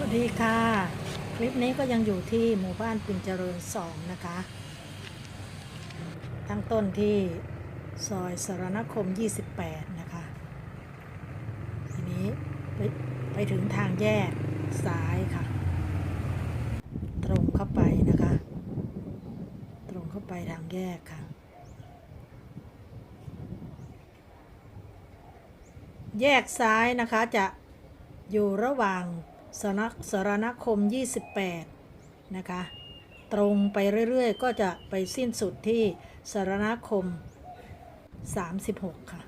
วัสดีค่ะ คลิปนี้ก็ยังอยู่ที่หมู่บ้านปิ่นเจริญสองนะคะ ตั้งต้นที่ซอยสารณคม 28 นะคะ ทีนี้ไปไปถึงทางแยกซ้ายค่ะ ตรงเข้าไปนะคะ ตรงเข้าไปทางแยกค่ะ แยกซ้ายนะคะจะอยู่ระหว่าง สนักสรณคม 28 นะคะ ตรงไปเรื่อยๆ ก็จะไปสิ้นสุดที่สรณคม 36 ค่ะ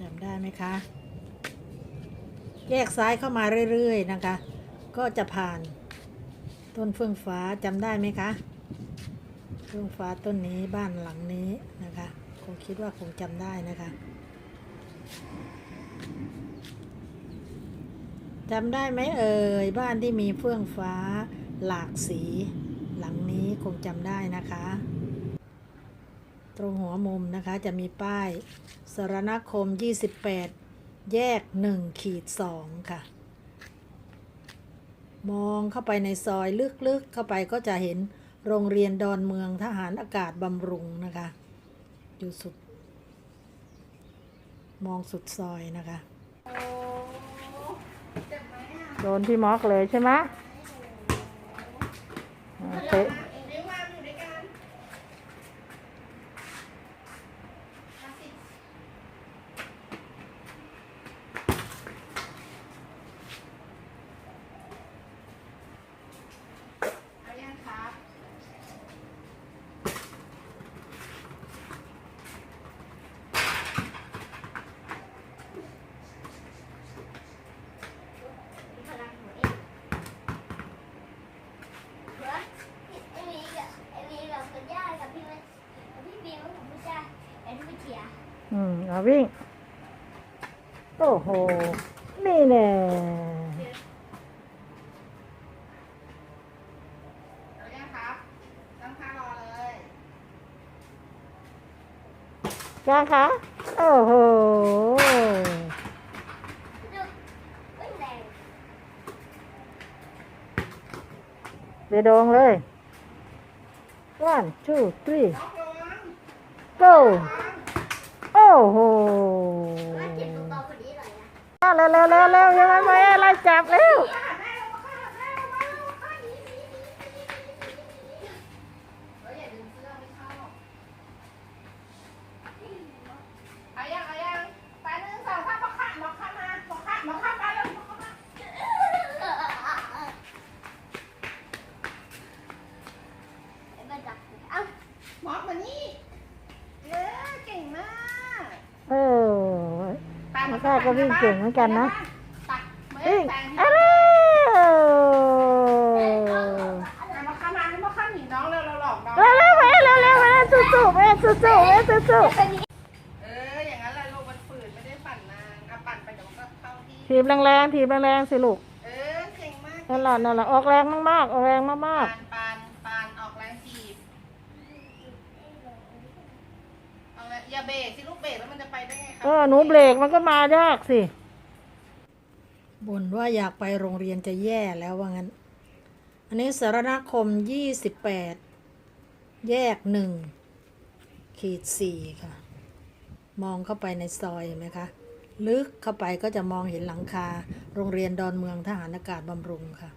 จำได้ไหมคะ แยกซ้ายเข้ามาเรื่อยๆ นะคะ ก็จะผ่านต้นเฟื่องฟ้าจำได้ไหมคะ เฟื่องฟ้าต้นนี้บ้านหลังนี้นะคะ คงคิดว่าคงจำได้นะคะจำได้ไหมเอ่ยบ้านที่มีเฟื่องฟ้าหลากสี หลังนี้คงจำได้นะคะ ตรงหัวมุมนะคะจะมีป้ายสารณคม 28 แยก1ขีด2ค่ะ มองเข้าไปในซอยลึกๆเข้าไปก็จะเห็น โรงเรียนดอนเมืองทหารอากาศบำรุงนะคะ อยู่สุด มองสุดซอยนะคะโดนพี่ม็อกเลยใช่ไหมอ่าเตะ มเอาวิ่ง โอ้โห นี่แน่เอายังครับตั้งท่ารอเลยจ้าคะ โอ้โหเดยวโดงเลย one two three ล็อกระวัง go โอ้โหเร็วเร็วเร็วเร็วยังไงไม่อะไรจับเร็ว ข้าแม่ลงมาข้าแม่ลงมาลงมาข้าหนีหนีหนีเฮ้ยอย่าดึงเสื้อไม่ชอบเอายังเอายังไปหนึ่งสองสามบอกข้าบอกข้ามาบอกข้าบอกข้าไปแล้วบอกข้ามาหมอบมานี่เออเก่งมาก เออ ไปไม่ก็วิ่งเก่งเหมือนกันนะตักมือวิ่งแต่งอะให้ไรเอามาข้ามามาข้าหนีน้องเร็วเราหลอกน้องเร็วเร็วไปเร็วเร็วไปสู้สู้ไปสู้สู้ไปสู้สู้เอออย่างนั้นแหละลูกมันฝืนไม่ได้ปั่นนานเอาปั่นไปเดี๋ยวมันก็เข้าที่ถีบแรงๆถีบแรงๆสิลูกเออเก่งมากนั่นแหละนั่นแหละออกแรงมากๆออกแรงมากปั่นปั่นปั่นออกแรงถีบเอาเลยอย่าเบรกสิลูกเบรกแล้วมันจะไปได้ไงคๆรัเออหนูเบรกมันก็มายากสิ บ่นว่าอยากไปโรงเรียนจะแย่แล้วว่างั้น อันนี้สารณคม28แยกหนึ่งขีดสี่ค่ะ มองเข้าไปในซอยเห็นไหมคะ ลึกเข้าไปก็จะมองเห็นหลังคา โรงเรียนดอนเมืองทหารอากาศบำรุงค่ะ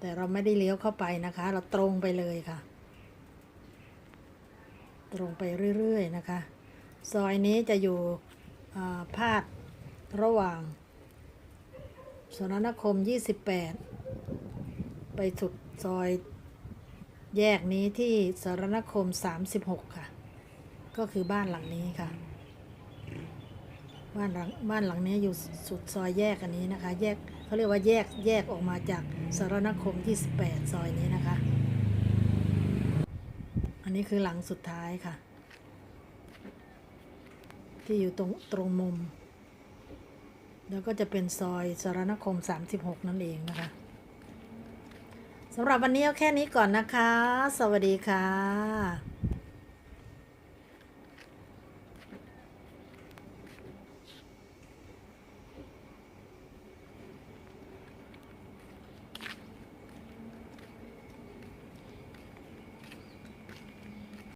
แต่เราไม่ได้เลี้ยวเข้าไปนะคะ เราตรงไปเลยค่ะ ตรงไปเรื่อยๆนะคะ ซอยนี้จะอยู่าพาดระหว่างสนนคม 28 ไปสุดซอยแยกนี้ที่สรณคม 36 ค่ะ ก็คือบ้านหลังนี้ค่ะ บ้านหลังบ้านหลังนี้อยู่สุดซอยแยกอันนี้นะคะ แยกเขาเรียกว่าแยกแยกออกมาจากสรณคม 28 ซอยนี้นะคะ นนี้คือหลังสุดท้ายค่ะ ที่อยู่ตรงตรงมุม แล้วก็จะเป็นซอยสารนคม 36 นั่นเองนะคะสำหรับวันนี้เอาแค่นี้ก่อนนะคะ สวัสดีค่ะ